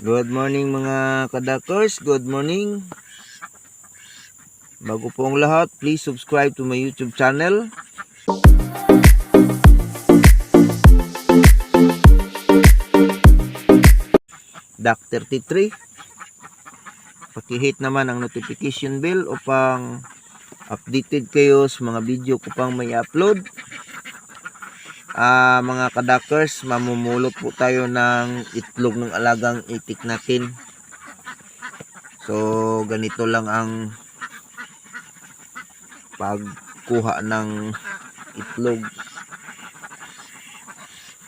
Good morning mga kadakers, good morning. Bago po ang lahat, please subscribe to my YouTube channel. Dr. T3. Pakihit naman ang notification bell upang updated kayo sa mga video ko pang may upload. Ah, mga kadakers, mamumulot po tayo ng itlog ng alagang itik natin. So, ganito lang ang pagkuha ng itlog.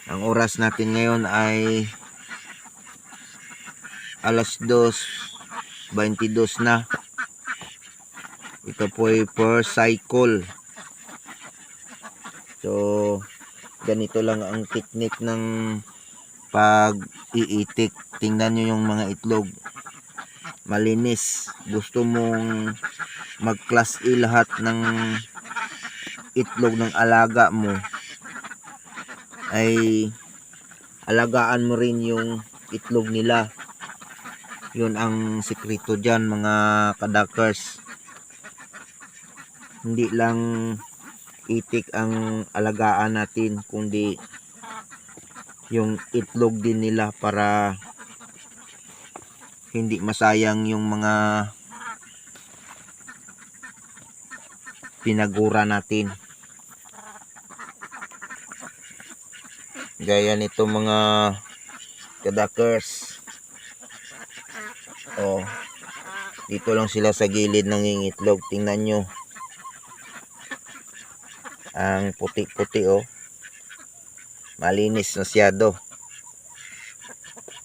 Ang oras natin ngayon ay alas 2.22 na. Ito po ay per cycle. So, ganito lang ang technique ng pag-iitik. Tingnan nyo yung mga itlog. Malinis. Gusto mong mag-class A lahat ng itlog ng alaga mo ay alagaan mo rin yung itlog nila. Yun ang sikreto dyan mga kadakers. Hindi lang itik ang alagaan natin kundi yung itlog din nila para hindi masayang yung mga pinagura natin. Gaya nito mga kadakers. Oh dito lang sila sa gilid ng itlog. Tingnan nyo ang puti-puti oh. Malinis masyado.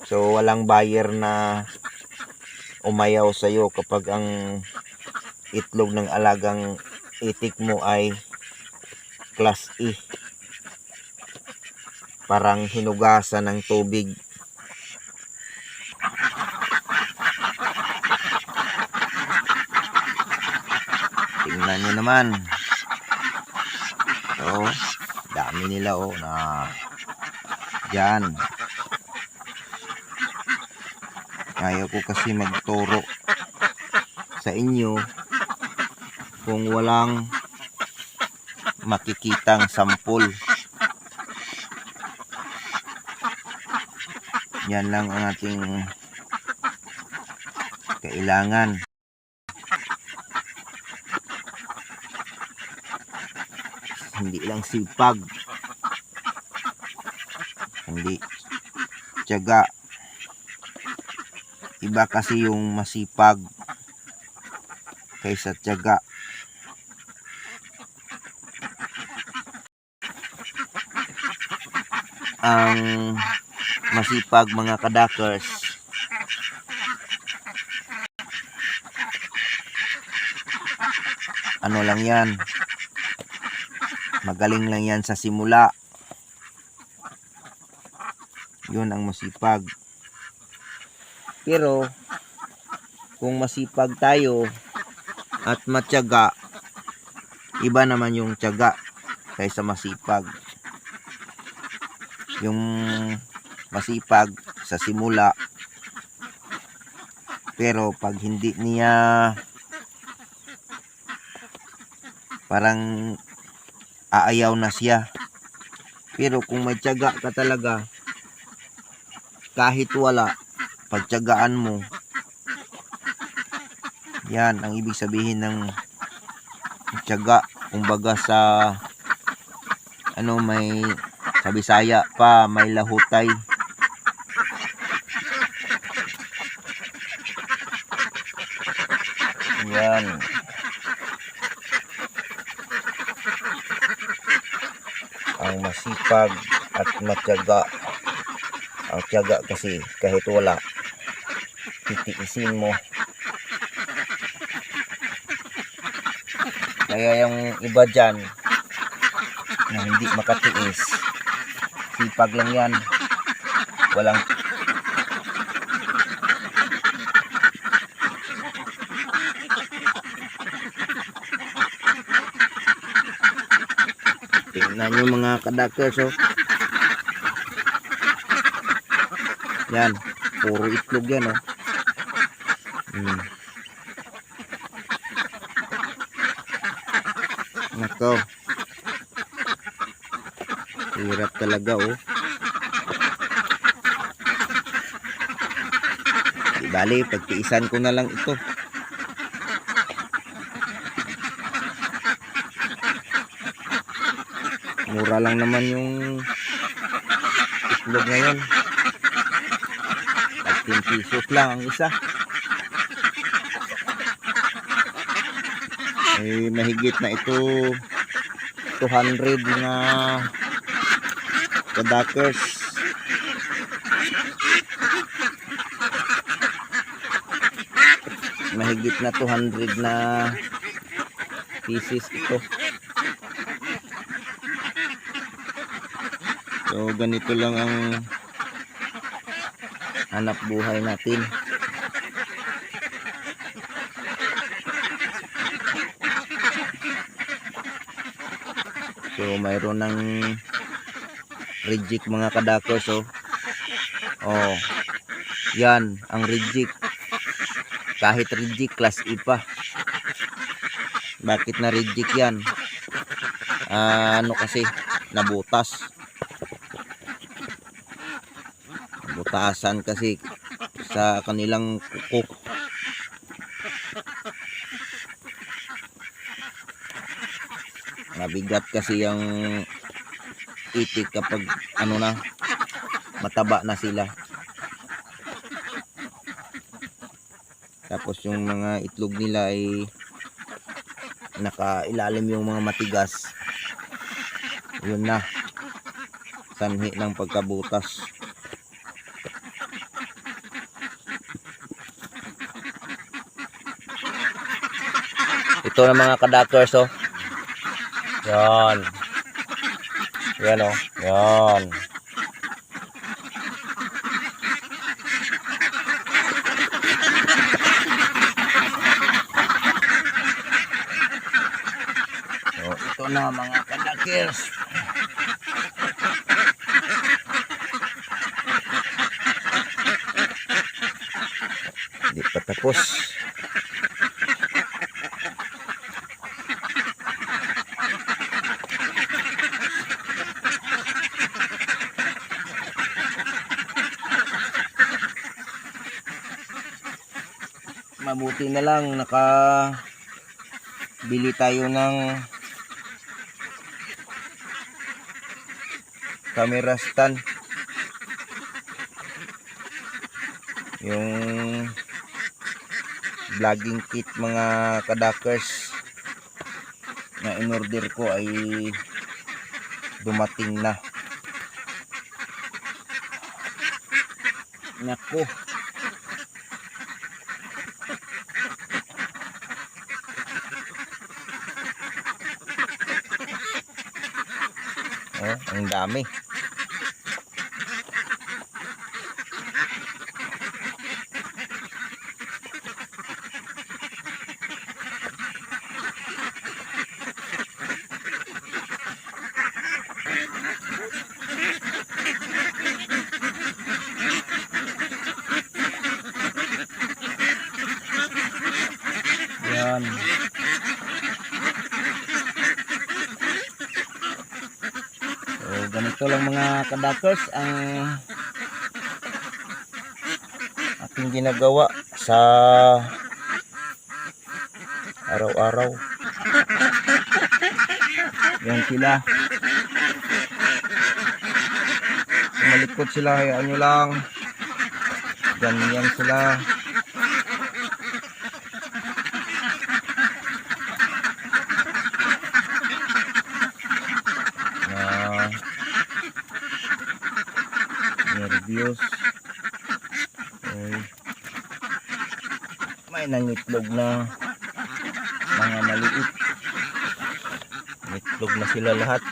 So walang buyer na umayaw sa iyo kapag ang itlog ng alagang itik mo ay class E. Parang hinugasan ng tubig. Tingnan nyo naman. Oh, dami nila oh na Diyan. Ayaw ko kasi magturo sa inyo kung walang makikitang sampul. Yan lang ang ating kailangan. Hindi lang sipag. Hindi. Tiyaga. Iba kasi yung masipag kaysa tiyaga. Ang masipag mga kadakers. Ano lang yan Magaling lang yan sa simula. Yun ang masipag. Pero, kung masipag tayo at matyaga, iba naman yung tiyaga kaysa masipag. Yung masipag sa simula, pero pag hindi niya parang aayaw na siya. Pero kung may tiyaga ka talaga, kahit wala, pagtiyagaan mo, yan ang ibig sabihin ng tiyaga. Kumbaga sa ano may sa Bisaya pa may lahutay. Yan. Ang masipag at matyaga. Ang tiyaga kasi kahit wala titiisin mo. Kaya yung iba dyan na hindi makatiis sipag lang yan. Walang Tingnan nyo mga kadakers oh. Yan. puro itlog yan oh. Hmm. Nako. Hirap talaga oh. Bali, pagtiisan ko na lang ito. Mura lang naman yung itlog ngayon. 15 pesos lang ang isa. Eh, mahigit na ito 200 mga kadakers. Mahigit na 200 na pieces ito. So, ganito lang ang hanap buhay natin. So, mayroon ng reject mga kadakos, oh. Oh. Yan, ang reject. Kahit reject, class E pa. Bakit na reject yan? Ah, ano kasi, nabutas. Butasan kasi sa kanilang kuko. Mabigat kasi yung itik kapag ano na mataba na sila. Tapos yung mga itlog nila ay nakailalim yung mga matigas. Yun na. Sanhi ng pagkabutas. Ito na mga kadakers oh. Yan. Yan oh. Yan. So, ito na mga kadakers. Hindi pa tapos. Mabuti na lang naka bili tayo ng camera stand. Yung vlogging kit mga kadakers na in-order ko ay dumating na. Nako Oh, ang dami. Yan. So, ganito lang mga kadakers ang ating ginagawa sa araw-araw. Yan sila. Malikot sila, hayaan nyo lang. Ganyan sila. na nervyos ay. May nangitlog na mga maliit. Itlog na sila lahat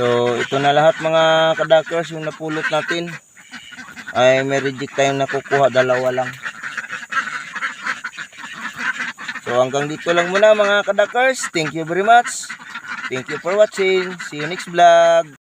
So, ito na lahat mga kadakers yung napulot natin. Ay, may reject tayong nakukuha, dalawa lang. So, hanggang dito lang muna mga kadakers. Thank you very much. Thank you for watching. See you next vlog.